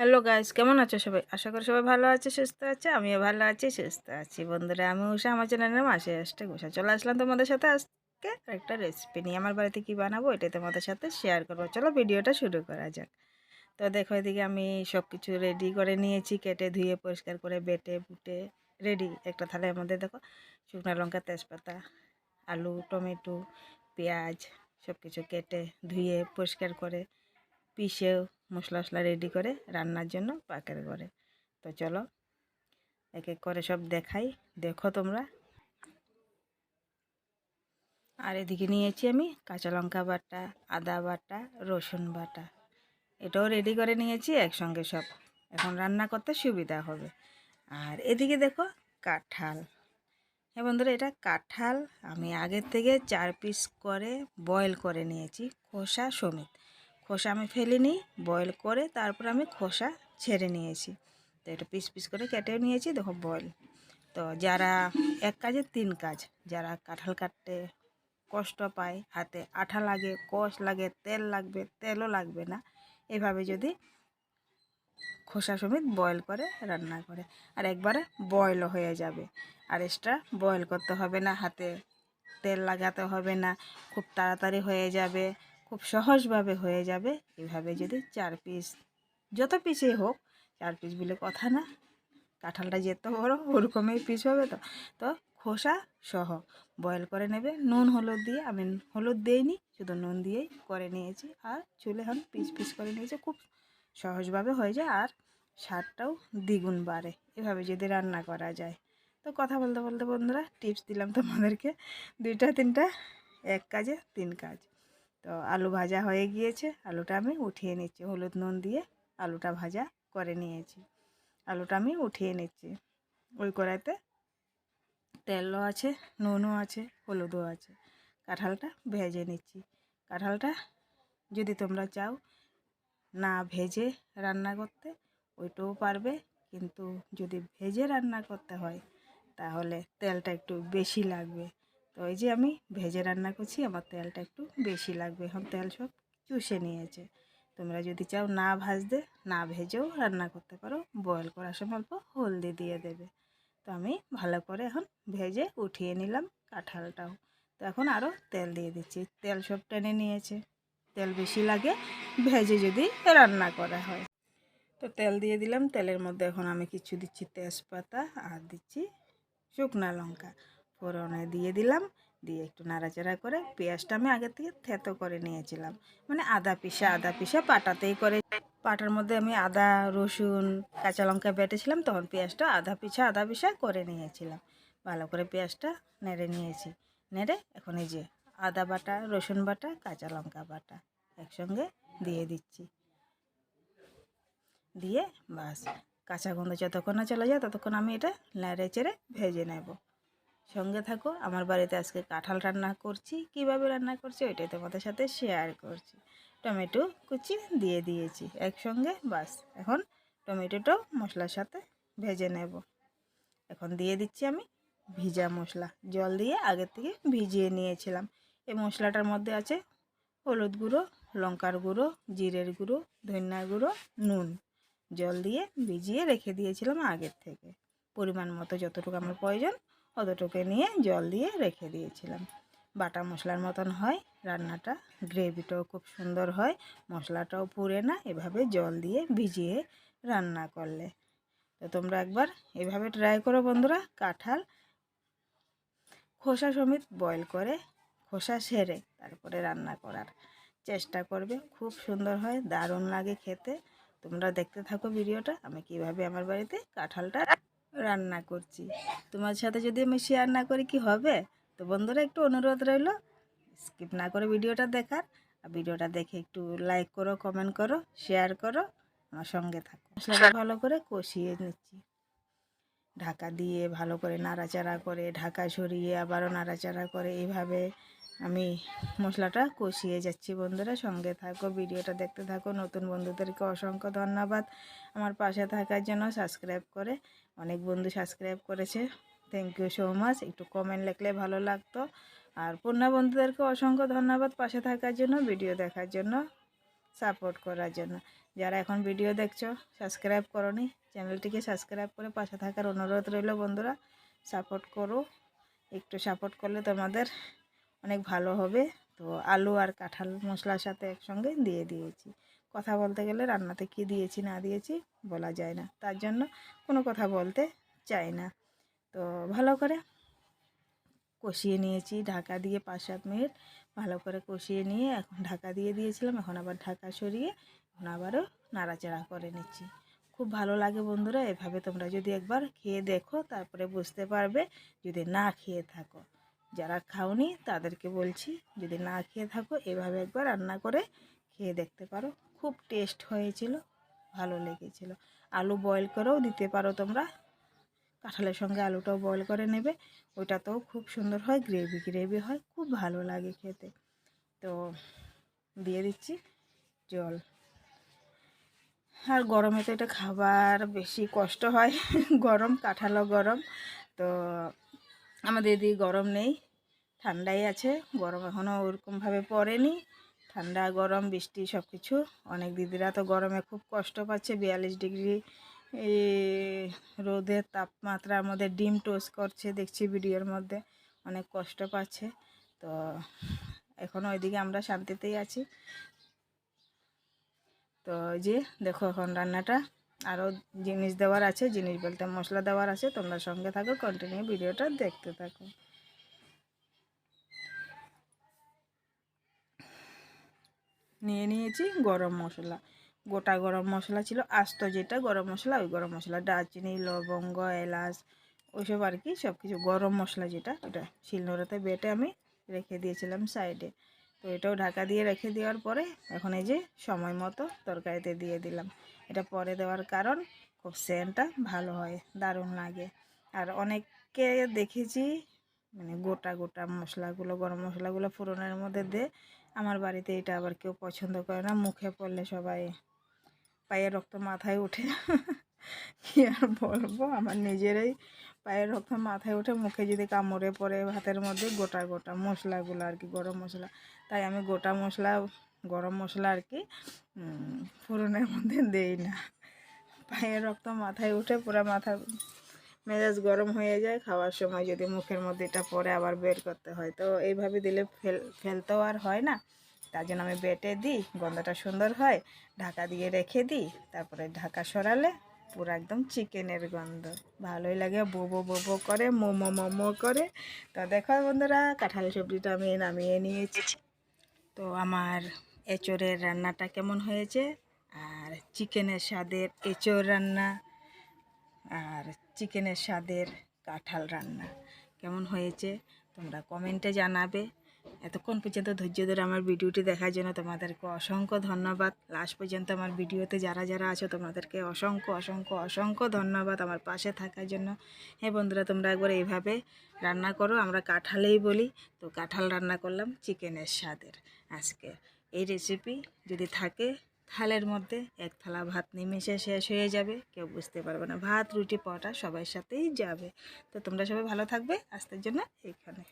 Hello guys, কেমন আছো সবাই? আশা করি সবাই ভালো আছে, সুস্থ আছে, আমিও ভালো আছি, সুস্থ আছি। বন্ধুরা, আমি উষা, আমার চ্যানেলের মাসে আসতে উষা চলে আসলাম তোমাদের সাথে আজকে একটা রেসিপি নিয়ে। আমার বাড়িতে কি বানাবো এটাই তোমাদের সাথে শেয়ার করব। চলো ভিডিওটা শুরু করা যাক। তো দেখো, এদিকে আমি সব কিছু রেডি করে নিয়েছি, কেটে, ধুয়ে, পরিষ্কার করে, বেটে, বুটে রেডি একটা থালের মধ্যে দেখো, শুকনো লঙ্কা, তেজপাতা, আলু, টমেটো, পেঁয়াজ সব কিছু কেটে, ধুয়ে, পরিষ্কার করে, পিষেও মশলা মশলা রেডি করে রান্নার জন্য পাকের করে তো চলো এক এক করে সব দেখাই। দেখো তোমরা। আর এদিকে নিয়েছি আমি কাঁচা লঙ্কা বাটা, আদা বাটা, রসুন বাটা। এটাও রেডি করে নিয়েছি, একসঙ্গে সব। এখন রান্না করতে সুবিধা হবে। আর এদিকে দেখো কাঁঠাল। হ্যাঁ বন্ধুরা, এটা কাঁঠাল আমি আগের থেকে চার পিস করে বয়েল করে নিয়েছি, খোসা সমেত। খোসা আমি ফেলিনি বয়েল করে তারপর আমি খোসা ছেড়ে নিয়েছি। তো এটা পিস পিস করে কেটেও নিয়েছি, দেখো বয়েল তো যারা এক কাজে তিন কাজ, যারা কাঁঠাল কাটতে কষ্ট পায়, হাতে আঠা লাগে, কষ লাগে, তেল লাগবে, তেলও লাগবে না, এভাবে যদি খোসা সমেত বয়েল করে, রান্না করে। আর একবারে বয়েলও হয়ে যাবে। আর এক্সট্রা বয়েল করতে হবে না, হাতে তেল লাগাতে হবে না, খুব তাড়াতাড়ি হয়ে যাবে। খুব সহজভাবে হয়ে যাবে। এভাবে যদি চার পিস যত পিসই হোক, চার পিস বলে কথা না। কাঁঠালটা যেত বড়, ওরকমই পিস হবে তো। তো খোসা সহ বয়েল করে নেবে। নুন, হলুদ দিয়ে, আমি হলুদ দিইনি, শুধু নুন দিয়েই করে নিয়েছি। আর চুলে এখন পিস পিস করে নিয়েছি, খুব সহজভাবে হয়ে যায়। আর স্বাদটাও দ্বিগুণ বাড়ে, এভাবে যদি রান্না করা যায়। তো কথা বলতে বলতে বন্ধুরা টিপস দিলাম তোমাদেরকে। দুইটা, তিনটা, এক কাজে, তিন কাজ। তো আলু ভাজা হয়ে গিয়েছে। আলুটা আমি উঠিয়ে নিচ্ছি। হলুদ নুন দিয়ে আলুটা ভাজা করে নিয়েছি। আলুটা আমি উঠিয়ে নিচ্ছি। ওই কড়াইতে তেলও আছে, নুনও আছে, হলুদও আছে। কাঁঠালটা ভেজে নিচ্ছি। কাঁঠালটা যদি তোমরা চাও না ভেজে রান্না করতে, ওইটাও পারবে। কিন্তু যদি ভেজে রান্না করতে হয়, তাহলে তেলটা একটু বেশি লাগবে। তো এই যে আমি ভেজে রান্না করছি, আমার তেলটা একটু বেশি লাগবে। এখন তেল সব চুষে নিয়েছে। তোমরা যদি চাও না ভাজতে, না ভেজেও রান্না করতে পারো। বয়েল করার সময় অল্প হলদি দিয়ে দেবে। তো আমি ভালো করে এখন ভেজে উঠিয়ে নিলাম কাঁঠালটাও। তো এখন আরও তেল দিয়ে দিচ্ছি। তেল সব টেনে নিয়েছে। তেল বেশি লাগে, ভেজে যদি রান্না করা হয়। তো তেল দিয়ে দিলাম। তেলের মধ্যে এখন আমি কিছু দিচ্ছি তেজপাতা আর দিচ্ছি শুকনা লঙ্কা। ফোড়নে দিয়ে দিলাম, দিয়ে একটু নাড়াচাড়া করে পেঁয়াজটা আমি আগে থেকে থেতো করে নিয়েছিলাম। মানে আদা পিসা আদা পিসা পাটাতেই করে পাটার মধ্যে আমি আদা, রসুন, কাঁচা লঙ্কা বেটেছিলাম, তখন পেঁয়াজটা আধা পিসা, আদা পিসা করে নিয়েছিলাম। ভালো করে পেঁয়াজটা নেড়ে নিয়েছি। নেড়ে এখন এই যে আদা বাটা, রসুন বাটা, কাঁচা লঙ্কা বাটা একসঙ্গে দিয়ে দিচ্ছি। দিয়ে বাস, কাঁচা গন্ধ যতক্ষণ না চলে যায় ততক্ষণ আমি এটা নেড়ে চেড়ে ভেজে নেব। সঙ্গে থাকো। আমার বাড়িতে আজকে কাঁঠাল রান্না করছি। কীভাবে রান্না করছি ওইটাই তোমাদের সাথে শেয়ার করছি। টমেটো কুচি দিয়ে দিয়েছি একসঙ্গে, বাস। এখন টমেটোটাও মশলার সাথে ভেজে নেব। এখন দিয়ে দিচ্ছি আমি ভিজা মশলা। জল দিয়ে আগের থেকে ভিজিয়ে নিয়েছিলাম। এই মশলাটার মধ্যে আছে হলুদ গুঁড়ো, লঙ্কার গুঁড়ো, জিরের গুঁড়ো, ধনিয়া গুঁড়ো, নুন। জল দিয়ে ভিজিয়ে রেখে দিয়েছিলাম আগের থেকে। পরিমাণ মতো যতটুকু আমার প্রয়োজন অতটুকু নিয়ে জল দিয়ে রেখে দিয়েছিলাম। বাটা মশলার মতন হয়, রান্নাটা। গ্রেভিটাও খুব সুন্দর হয়, মশলাটাও পুড়ে না, এভাবে জল দিয়ে ভিজিয়ে রান্না করলে। তো তোমরা একবার এভাবে ট্রাই করো বন্ধুরা, কাঁঠাল খোসা সমেত বয়েল করে, খোসা সেরে তারপরে রান্না করার চেষ্টা করবে। খুব সুন্দর হয়, দারুণ লাগে খেতে। তোমরা দেখতে থাকো ভিডিওটা, আমি কীভাবে আমার বাড়িতে কাঁঠালটা রান্না করছি। তোমার সাথে যদি আমি শেয়ার না করি কি হবে? তো বন্ধুরা একটু অনুরোধ রইল স্কিপ না করে ভিডিওটা দেখার। আর ভিডিওটা দেখে একটু লাইক করো কমেন্ট করো শেয়ার করো, আমার সঙ্গে থাকো। মশলাটা ভালো করে কষিয়ে নিচ্ছি। ঢাকা দিয়ে ভালো করে নাড়াচাড়া করে, ঢাকা সরিয়ে আবারও নাড়াচাড়া করে, এইভাবে আমি মশলাটা কষিয়ে যাচ্ছি বন্ধুরা। সঙ্গে থাকো, ভিডিওটা দেখতে থাকো। নতুন বন্ধুদেরকে অসংখ্য ধন্যবাদ। আমার পাশে থাকার জন্য সাবস্ক্রাইব করে অনেক বন্ধু সাবস্ক্রাইব করেছে। থ্যাংক ইউ সো মাচ একটু কমেন্ট লিখলে ভালো লাগতো। আর পূর্ণা বন্ধুদেরকে অসংখ্য ধন্যবাদ পাশে থাকার জন্য ভিডিও দেখার জন্য সাপোর্ট করার জন্য। যারা এখন ভিডিও দেখছ সাবস্ক্রাইব করনি চ্যানেলটিকে সাবস্ক্রাইব করে পাশে থাকার অনুরোধ রইল বন্ধুরা। সাপোর্ট করো। একটু সাপোর্ট করলে তোমাদের অনেক ভালো হবে। তো আলু আর কাঁঠাল মশলার সাথে একসঙ্গে দিয়ে দিয়েছি। কথা বলতে গেলে রান্নাতে কি দিয়েছি, না দিয়েছি বলা যায় না। তার জন্য কোনো কথা বলতে চাই না। তো ভালো করে কষিয়ে নিয়েছি, ঢাকা দিয়ে পাঁচ সাত মিনিট ভালো করে কষিয়ে নিয়ে এখন ঢাকা দিয়ে দিয়েছিলাম, এখন আবার ঢাকা সরিয়ে এখন আবারও নাড়াচাড়া করে নিচ্ছি। খুব ভালো লাগে বন্ধুরা, এভাবে তোমরা যদি একবার খেয়ে দেখো তারপরে বুঝতে পারবে যদি না খেয়ে থাকো। যারা খাওনি তাদেরকে বলছি যদি না খেয়ে থাকো, এভাবে একবার রান্না করে খেয়ে দেখতে পারো। খুব টেস্ট হয়েছিল, ভালো লেগেছিল। আলু বয়েল করেও দিতে পারো তোমরা। কাঁঠালের সঙ্গে আলুটাও বয়েল করে নেবে। ওইটাতেও খুব সুন্দর হয় গ্রেভি গ্রেভি হয়, খুব ভালো লাগে খেতে। তো দিয়ে দিচ্ছি জল। আর গরমে তো এটা খাবার বেশি কষ্ট হয়, গরম, কাঁঠালও গরম। তো আমাদের এদিকে গরম নেই, ঠান্ডাই আছে, গরম এখনও ওরকমভাবে পড়েনি। ঠান্ডা, গরম, বৃষ্টি সব কিছু অনেক দিদিরা তো গরমে খুব কষ্ট পাচ্ছে। বিয়াল্লিশ ডিগ্রি রোদের তাপমাত্রার মধ্যে ডিম টোস্ট করছে দেখছি ভিডিওর মধ্যে। অনেক কষ্ট পাচ্ছে। তো এখনও ওইদিকে আমরা শান্তিতেই আছি। তো যে দেখো এখন রান্নাটা। আরও জিনিস দেওয়ার আছে। জিনিস বলতে মশলা দেওয়ার আছে। তোমরা সঙ্গে থাকো কন্টিনিউ ভিডিওটা দেখতে থাকো। নিয়ে নিয়েছি গরম মশলা। গোটা গরম মশলা ছিল, আস্ত যেটা গরম মশলা, ওই গরম মশলা। দারচিনি, লবঙ্গ, এলাচ, ওইসব আর কি সব কিছু গরম মশলা যেটা, ওটা শিলনোড়াতে বেটে আমি রেখে দিয়েছিলাম সাইডে। তো এটাও ঢাকা দিয়ে রেখে দেওয়ার পরে এখন এই যে সময় মতো তরকারিতে দিয়ে দিলাম। এটা পরে দেওয়ার কারণ খুব সেন্টটা ভালো হয়, দারুণ লাগে। আর অনেককে দেখেছি মানে গোটা গোটা মশলাগুলো, গরম মশলাগুলো ফোড়নের মধ্যে দে আমার বাড়িতে এটা আবার কেউ পছন্দ করে না। মুখে পড়লে সবাই পায়ের রক্ত মাথায় উঠে কী আর বলব? আমার নিজেরাই পায়ের রক্ত মাথায় উঠে মুখে যদি কামড়ে পড়ে ভাতের মধ্যে গোটা গোটা মশলাগুলো আর কি, গরম মশলা। তাই আমি গোটা মশলা, গরম মশলা আর কি ফোড়নের মধ্যে দেই না। পায়ের রক্ত মাথায় উঠে পুরো মাথা মেজাজ গরম হয়ে যায়, খাওয়ার সময় যদি মুখের মধ্যে এটা পরে আবার বের করতে হয়। তো এইভাবে দিলে ফেল, ফেলতেও আর হয় না। তার জন্য আমি বেটে দিই, গন্ধটা সুন্দর হয়, ঢাকা দিয়ে রেখে দিই, তারপরে ঢাকা সরালে পুরো একদম চিকেনের গন্ধ। ভালোই লাগে বোবো বোবো করে মোমো মোমো করে। তো দেখো বন্ধুরা, কাঁঠাল সবজিটা আমি নামিয়ে নিয়েছি। তো আমার এঁচোড়ের রান্নাটা কেমন হয়েছে? আর চিকেনের স্বাদের এঁচোড় রান্না। আর চিকেনের স্বাদের কাঁঠাল রান্না। কেমন হয়েছে? তোমরা কমেন্টে জানাবে। এতক্ষণ পর্যন্ত ধৈর্য ধরে আমার ভিডিওটি দেখার জন্য তোমাদেরকে অসংখ্য ধন্যবাদ। লাস্ট পর্যন্ত আমার ভিডিওতে যারা যারা আছো, তোমাদেরকে অসংখ্য অসংখ্য অসংখ্য ধন্যবাদ আমার পাশে থাকার জন্য। হ্যাঁ বন্ধুরা, তোমরা একবার এইভাবে রান্না করো, আমরা কাঁঠালেই বলি। তো কাঁঠাল রান্না করলাম চিকেনের স্বাদের। আজকে এই রেসিপি যদি থাকে থালের মধ্যে এক থালা ভাত নিমেষে শেষ হয়ে যাবে। কেউ বুঝতে পারবে না, ভাত, রুটি পটা সবার সাথেই যাবে। তো তোমরা সবাই ভালো থাকবে। আজকের জন্য এইখানে।